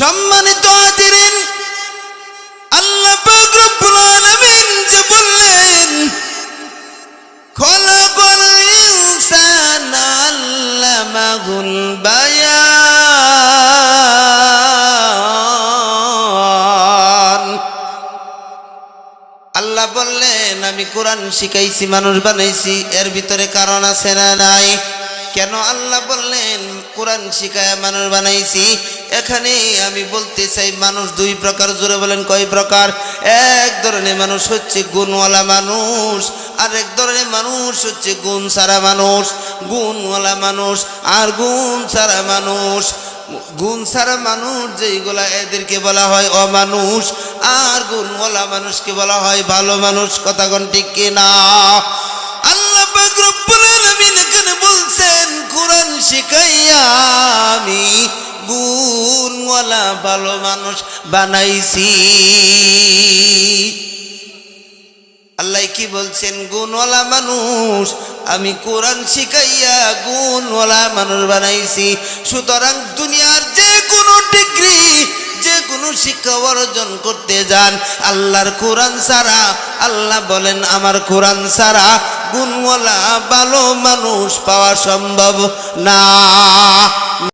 সম্মানিত হাজিরিন, আল্লাহ পাক রব্বুল আলামিন যে বললেন, খলাকাল ইনসানা আল্লামাহুল বায়ান। আল্লাহ বললেন, আমি কোরআন শিখাইছি, মানুষ বানাইছি, এর ভিতরে কারণ আছে না নাই? কেন আল্লাহ বললেন, কোরআন শিখায় মানুষ বানাইছি এখানে আমি বলতে চাই, মানুষ দুই প্রকার, জোরে বলেন কয় প্রকার? এক ধরনের মানুষ হচ্ছে গুণওয়ালা মানুষ আর এক ধরনের মানুষ হচ্ছে গুণ সারা মানুষ। গুণওয়ালা মানুষ আর গুণ সারা মানুষ। গুণ সারা মানুষ যেইগুলা এদেরকে বলা হয় অমানুষ, আর গুণওয়ালা মানুষকে বলা হয় ভালো মানুষ। কথা কোন ঠিক কিনা আল্লাহ বলছেন, কোরআন শিখাইয়া আমি ভালো মানুষ বানাইছি। আল্লাহ কি বলছেন? গুণওয়ালা মানুষ, আমি কোরআন শিখাইয়া গুণওয়ালা মানুষ বানাইছি। সুতরাং দুনিয়ার যে কোনো ডিগ্রি যে কোনো শিক্ষা অর্জন করতে যান। আল্লাহর কোরআন ছাড়া, আল্লাহ বলেন, আমার কোরআন ছাড়া গুণওয়ালা ভালো মানুষ পাওয়া সম্ভব না।